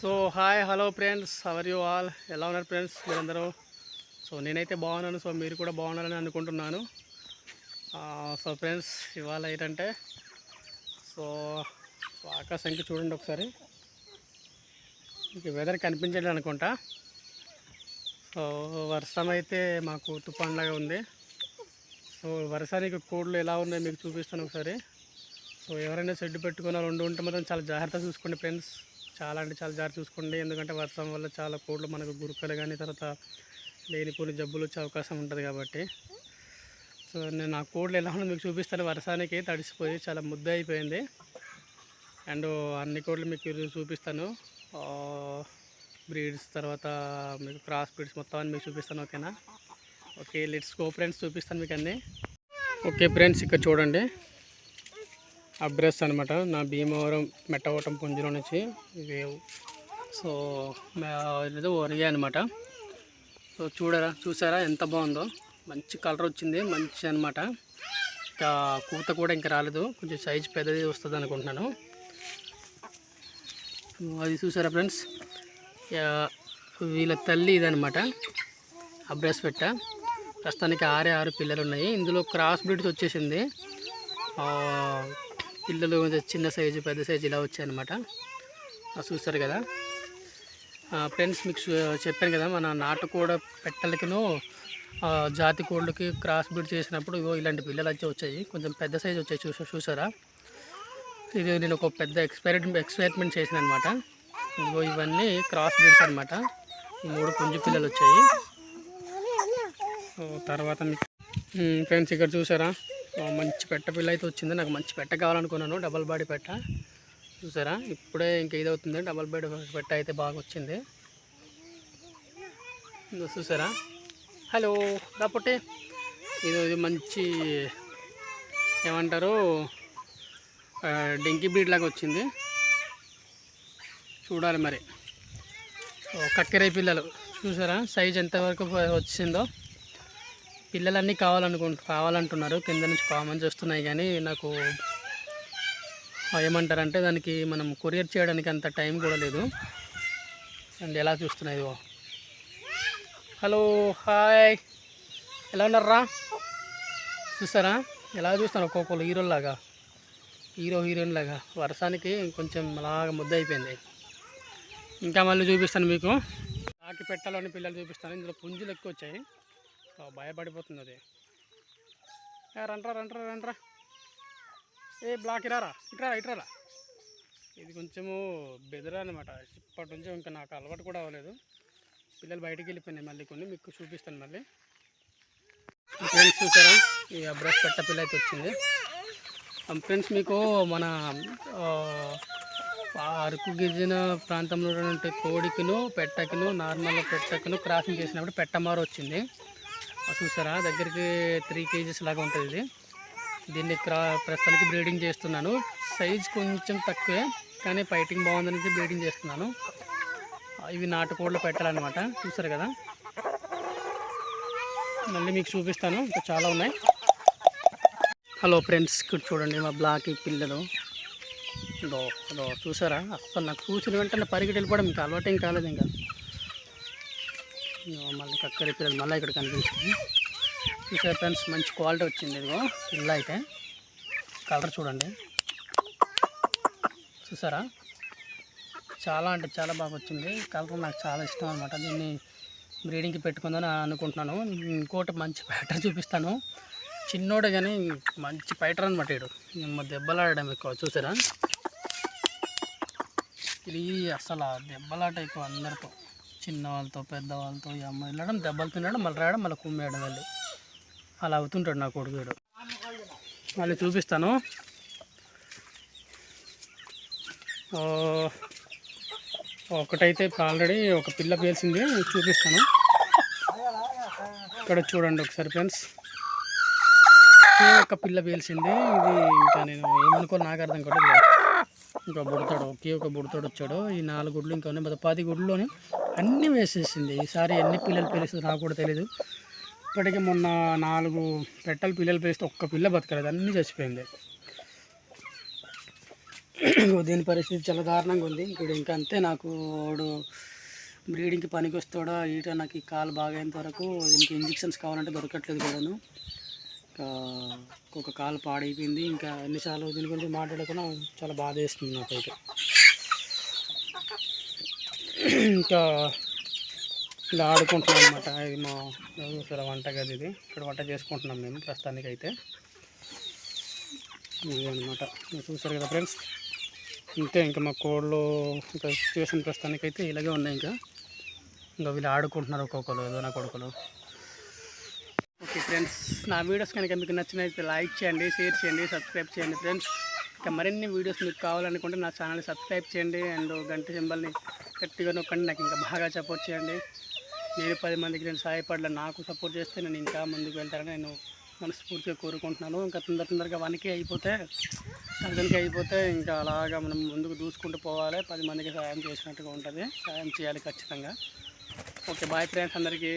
So hi hello friends. How are you all ఎలా ఉన్నారు friends మీరందరూ? సో నేనైతే బాగున్నాను. సో మీరు కూడా బాగున్నారని అనుకుంటున్నాను. సో ఫ్రెండ్స్ ఇవాళ ఏంటంటే సో ఆకాశంకి చూడండి ఒకసారి. మీకు వెదర్ కనిపించలేదు అనుకుంటా. సో వర్షం అయితే మాకు తుఫాన్లాగా ఉంది. సో వర్షానికి కోడ్లు ఎలా ఉన్నాయో మీకు చూపిస్తాను ఒకసారి. సో ఎవరైనా షెడ్ పెట్టుకున్న రెండు ఉంటే మాత్రం చాలా జాగ్రత్తగా చూసుకోండి ఫ్రెండ్స్. చాలా అంటే చాలా జాగ్రత్త చూసుకోండి. ఎందుకంటే వర్షం వల్ల చాలా కోట్లు మనకు గురుకలు కానీ తర్వాత లేనిపోని జబ్బులు వచ్చే అవకాశం ఉంటుంది కాబట్టి. సో నేను ఆ కోడ్లు ఎలా ఉన్నదో మీకు చూపిస్తాను. వర్షానికి తడిసిపోయి చాలా ముద్ద అయిపోయింది. అండ్ అన్ని కోడ్లు మీకు చూపిస్తాను. బ్రీడ్స్ తర్వాత మీకు క్రాస్ బ్రీడ్స్ మొత్తం అన్ని మీకు చూపిస్తాను ఓకేనా? ఓకే లెట్స్ గో ఫ్రెండ్స్ చూపిస్తాను మీకు అన్నీ ఓకే ఫ్రెండ్స్ ఇక్కడ చూడండి. అబ్రెస్ అనమాట నా భీమవరం మెట్టవటం పుంజులో నుంచి ఇవి సో ఇది ఒరిగా అనమాట సో చూడరా చూసారా ఎంత బాగుందో. మంచి కలర్ వచ్చింది మంచి అనమాట ఇంకా కూత కూడా ఇంకా రాలేదు. కొంచెం సైజ్ పెద్దది వస్తుంది అనుకుంటున్నాను. అది చూసారా ఫ్రెండ్స్? వీళ్ళ తల్లి ఇదనమాట అబ్రెస్ పెట్ట. ప్రస్తుతానికి ఆరే ఆరు పిల్లలు ఉన్నాయి. ఇందులో క్రాస్ బ్రీడ్స్ వచ్చేసింది. పిల్లలు కొంచెం చిన్న సైజు పెద్ద సైజు ఇలా వచ్చాయన్నమాట. చూస్తారు కదా? ఫ్రెండ్స్ మీకు చెప్పాను కదా మన నాటుకోడ పెట్టలకిను జాతి కోళ్ళకి క్రాస్ బ్రీడ్ చేసినప్పుడు ఇగో ఇలాంటి పిల్లలు అయితే వచ్చాయి. కొంచెం పెద్ద సైజు వచ్చాయి చూసా చూసారా? ఇది నేను ఒక పెద్ద ఎక్స్పెరిమెంట్ ఎక్స్పెరిమెంట్ చేసిన అనమాట ఇగో ఇవన్నీ క్రాస్ బ్రీడ్స్ అనమాట మూడు పుంజు పిల్లలు వచ్చాయి. తర్వాత ఫ్రెండ్స్ ఇక్కడ చూసారా? మంచి పెట్ట పిల్ల అయితే వచ్చింది. నాకు మంచి పెట్ట కావాలనుకున్నాను. డబల్ బాడీ పెట్ట. చూసారా? ఇప్పుడే ఇంక ఇది అవుతుంది డబల్ బాడీ పెట్ట అయితే బాగా వచ్చింది. చూసారా? హలో రాపొట్టే ఇది ఇది మంచి ఏమంటారు? డెంకీ బీడ్లాగా బ్రీడ్ లాగా వచ్చింది. చూడాలి మరి. ఓ, కక్కెరై పిల్లలు. చూసారా? సైజ్ ఎంతవరకు వచ్చిందో? పిల్లలన్నీ కావాలనుకుంటు కావాలంటున్నారు. కింద నుంచి కామెంట్స్ వస్తున్నాయి కానీ నాకు ఏమంటారంటే దానికి మనం కొరియర్ చేయడానికి అంత టైం కూడా లేదు. అండ్ ఎలా చూస్తున్నాయి ఇదిగో. హలో హాయ్ ఎలా ఉన్నారా చూసారా? ఎలా చూస్తాను ఒక్కొక్కరు హీరోలాగా హీరో హీరోయిన్ లాగా. వర్షానికి కొంచెం అలాగ ముద్ద అయిపోయింది. ఇంకా మళ్ళీ చూపిస్తాను మీకు. ఆకి పెట్టాలని పిల్లలు చూపిస్తాను ఇందులో పుంజులు ఎక్కువ వచ్చాయి. భయపడిపోతుంది అది ఏ రండ్రా రండ్రా రండ్రా. ఏ బ్లాక్ ఇరారా ఇట్రారా ఇట్రారా ఇది కొంచెము బెదరా అనమాట ఇప్పటి నుంచి ఇంకా నాకు అలవాటు కూడా అవ్వలేదు. పిల్లలు బయటికి వెళ్ళిపోయినాయి మళ్ళీ కొన్ని. మీకు చూపిస్తాను మళ్ళీ. ఫ్రెండ్స్ చూసారా? ఈ బ్రష్ పెట్ట పిల్ల అయితే వచ్చింది ఫ్రెండ్స్ మీకు మన ఆ, అరకు గిరిజన ప్రాంతంలో ఉన్నటువంటి కోడికిను పెట్టకిను నార్మల్ పెట్టకును క్రాసింగ్ చేసినప్పుడు పెట్టమారు వచ్చింది. చూసారా? దగ్గరికి త్రీ కేజీస్ లాగా ఉంటుంది ఇది. దీన్ని క్రా ప్రస్తుతానికి బ్రీడింగ్ చేస్తున్నాను. సైజ్ కొంచెం తక్కువే కానీ ఫైటింగ్ బాగుందనేసి బ్రీడింగ్ చేస్తున్నాను. ఇవి నాటుకోళ్ళు పెట్టాలన్నమాట. చూసారు కదా? మళ్ళీ మీకు చూపిస్తాను. ఇంకా చాలా ఉన్నాయి. హలో ఫ్రెండ్స్ ఇక్కడ చూడండి మా బ్లాక్ పిల్లలు. దో దో చూసారా? అసలు నాకు చూసిన వెంటనే పరిగెట్టి వెళ్ళిపోవడం ఇంకా అలవాటేం కాలేదు ఇంకా. మళ్ళీ కక్కరి పిల్లలు మళ్ళీ ఇక్కడ కనిపించింది. చూసారు ఫ్రెండ్స్ మంచి క్వాలిటీ వచ్చింది ఇదిగో పిల్ల అయితే. కలర్ చూడండి. చూసారా? చాలా అంటే చాలా బాగా వచ్చింది. కలర్ నాకు చాలా ఇష్టం అనమాట దీన్ని బ్రీడింగ్కి పెట్టుకుందని అనుకుంటున్నాను. ఇంకోటి మంచి ప్యాటర్ చూపిస్తాను. చిన్నోడే కానీ మంచి పైటర్ అనమాట ఇడు దెబ్బలాడడం ఎక్కువ చూసారా? ఇది అసలు దెబ్బలాట ఎక్కువ అందరితో. చిన్న వాళ్ళతో పెద్ద ఈ అమ్మాయి వెళ్ళడం దెబ్బలు తినడం మళ్ళీ రాయడం మళ్ళీ కుమ్మేయడం వెళ్ళి. అలా అవుతుంటాడు నా కొడుకు వీడు. మళ్ళీ చూపిస్తాను. ఒకటైతే ఆల్రెడీ ఒక పిల్ల పేల్చింది చూపిస్తాను. ఇక్కడ చూడండి ఒకసారి ఫ్రెండ్స్. ఒక పిల్ల పేల్చింది ఇది ఇంకా నేను ఏమనుకో నాకు అర్థం కాదు ఇంకా బుడతాడు ఒకే ఒక బుడతాడు వచ్చాడు. ఈ నాలుగు గుడ్లు ఇంకా ఉన్నాయి. పది గుడ్లోనే అన్నీ వేసేసింది. ఈసారి ఎన్ని పిల్లలు పిలుస్తుంది నాకు కూడా తెలియదు ఇప్పటికీ మొన్న నాలుగు పెట్టలు పిల్లలు పిలిస్తే ఒక్క పిల్ల బతకలేదు. అన్నీ చచ్చిపోయింది. దీని పరిస్థితి చాలా దారుణంగా ఉంది. ఇప్పుడు ఇంకా అంతే. నాకు వాడు బ్రీడింగ్కి పనికి వస్తాడా ఈట నాకు ఈ కాలు బాగైనంత వరకు దీనికి ఇంజెక్షన్స్ కావాలంటే దొరకట్లేదు కూడాను. ఒక కాలు పాడైపోయింది. ఇంకా ఎన్నిసార్లు దీని గురించి మాట్లాడకుండా చాలా బాధ వేస్తుంది నాకైతే. ఇంకా ఇలా ఆడుకుంటున్నాం అనమాట ఇది మా చూసారా వంట గది ఇది. ఇక్కడ వంట చేసుకుంటున్నాం మేము ప్రస్తుతానికైతే. అయితే అనమాట చూసారు కదా ఫ్రెండ్స్? అంతే ఇంకా మా కోళ్ళు ఇంకా సిచ్యువేషన్ ప్రస్తుతానికైతే ఇలాగే ఉన్నాయి ఇంకా. ఇంకా వీళ్ళు ఆడుకుంటున్నారు ఒక్కొక్కరు ఏదో నా కొడుకులు. ఓకే ఫ్రెండ్స్ నా వీడియోస్ కనుక మీకు నచ్చినైతే లైక్ చేయండి షేర్ చేయండి సబ్స్క్రైబ్ చేయండి ఫ్రెండ్స్. ఇంకా మరిన్ని వీడియోస్ మీకు కావాలనుకుంటే నా ఛానల్ని సబ్స్క్రైబ్ చేయండి అండ్ గంట సింబల్ని గట్టిగా నొక్కండి నాకు ఇంకా బాగా సపోర్ట్ చేయండి. నేను పది మందికి నేను సహాయపడలే నాకు సపోర్ట్ చేస్తే నేను ఇంకా ముందుకు వెళ్తానని నేను మనస్ఫూర్తిగా కోరుకుంటున్నాను. ఇంకా తొందర తొందరగా వన్కి అయిపోతే థౌజండ్కి అయిపోతే ఇంకా అలాగా మనం ముందుకు దూసుకుంటూ పోవాలి. పది మందికి సాయం చేసినట్టుగా ఉంటుంది. సాయం చేయాలి ఖచ్చితంగా. ఓకే బాయ్ ఫ్రెండ్స్ అందరికీ.